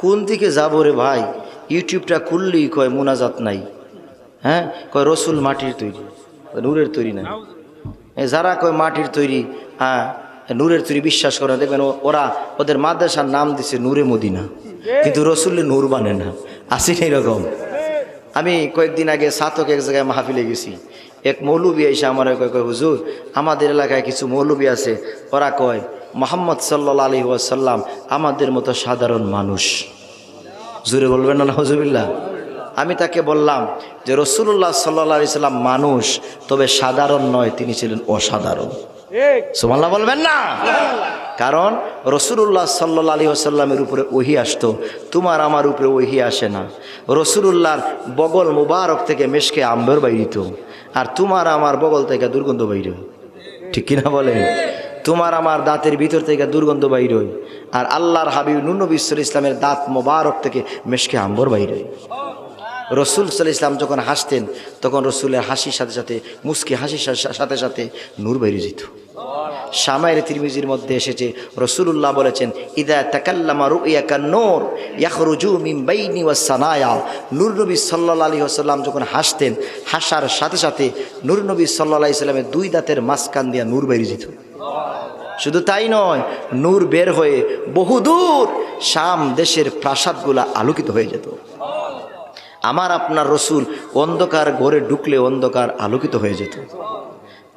কোন দিকে যাব রে ভাই? ইউটিউবটা খুললেই কয় মোনাজাত নাই। হ্যাঁ? কয় রসুল মাটির তৈরি। নূরের তৈরি না। যারা কয় মাটির তৈরি হ্যাঁ নূরের তৈরি বিশ্বাস করে দেখবেন ওরা ওদের মাদ্রাসার নাম দিছে নূরে মদিনা। কিন্তু রসুল্লে নূর বানে না। আসেন এরকম। আমি কয়েকদিন আগে সাতক এক জায়গায় মাহফিলে গেছি। এক মৌলবী এসে আমার কয় কয়, হুজুর, আমাদের এলাকায় কিছু মৌলবী আছে। ওরা কয় মোহাম্মদ সাল্লা আলী ওয়াসাল্লাম আমাদের মতো সাধারণ মানুষ। জুড়ে বলবেন না হজুবিল্লা আমি তাকে বললাম যে রসুল্লাহ সাল্লা সাল্লাম মানুষ তবে সাধারণ নয় তিনি ছিলেন অসাধারণ। সুমাল্লাহ বলবেন না? কারণ রসুল্লাহ সাল্লা আলী আসাল্লামের উপরে ওহি আসতো তোমার আমার উপরে ওহি আসে না। রসুল্লাহর বগল মুবারক থেকে মেশকে আম্বের বাইরিত আর তোমার আমার বগল থেকে দুর্গন্ধ বাইর ঠিক কিনা বলেন? তোমার আমার দাঁতের ভিতর থেকে দুর্গন্ধ বাইর হয়। আর আল্লাহর হাবিব নুনবিশ্বর ইসলামের দাঁত মোবারক থেকে মেশকে আম্বর বাইর হয়। রসুল সাল্লাহ ইসলাম যখন হাসতেন, তখন রসুলের হাসির সাথে সাথে, মুস্কি হাসির সাথে সাথে নূর বেরিয়ে যেত। শামায়ের তিরমিজির মধ্যে এসেছে রসুল্লাহ বলেছেন, ইদা তাকাল্লামা রুইয়াকা নূর ইয়াখরুজু মিন বাইনি ওয়াস সানায়া। নূর নবী সাল্লাল্লাহু আলাইহি ওয়াসাল্লাম যখন হাসতেন, হাসার সাথে সাথে নূর নবী সাল্লাল্লাহু আলাইহি সাল্লামের দুই দাঁতের মাঝখান দিয়া নূর বেরিয়ে যেত। শুধু তাই নয়, নূর বের হয়ে বহুদূর শাম দেশের প্রাসাদগুলা আলোকিত হয়ে যেত। আমার আপনার রসুল অন্ধকার ঘরে ঢুকলে অন্ধকার আলোকিত হয়ে যেত।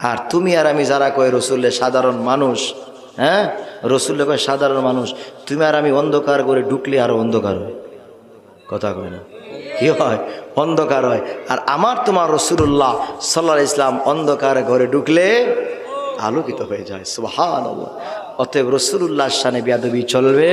আর তুমি আর আমি যারা কয় রসুল্লে সাধারণ মানুষ হ্যাঁ? রসুল্লে কয় সাধারণ মানুষ, তুমি আর আমি অন্ধকার ঘরে ঢুকলে আরও অন্ধকার হয়। কথা কয় না? কি হয়? অন্ধকার হয়। আর আমার তোমার রসুল্লাহ সাল্লাহ ইসলাম অন্ধকার ঘরে ঢুকলে আলোকিত হয়ে যায়। সুহান অতএব রসুল্লাহ সানে বিয়াদবি চলবে।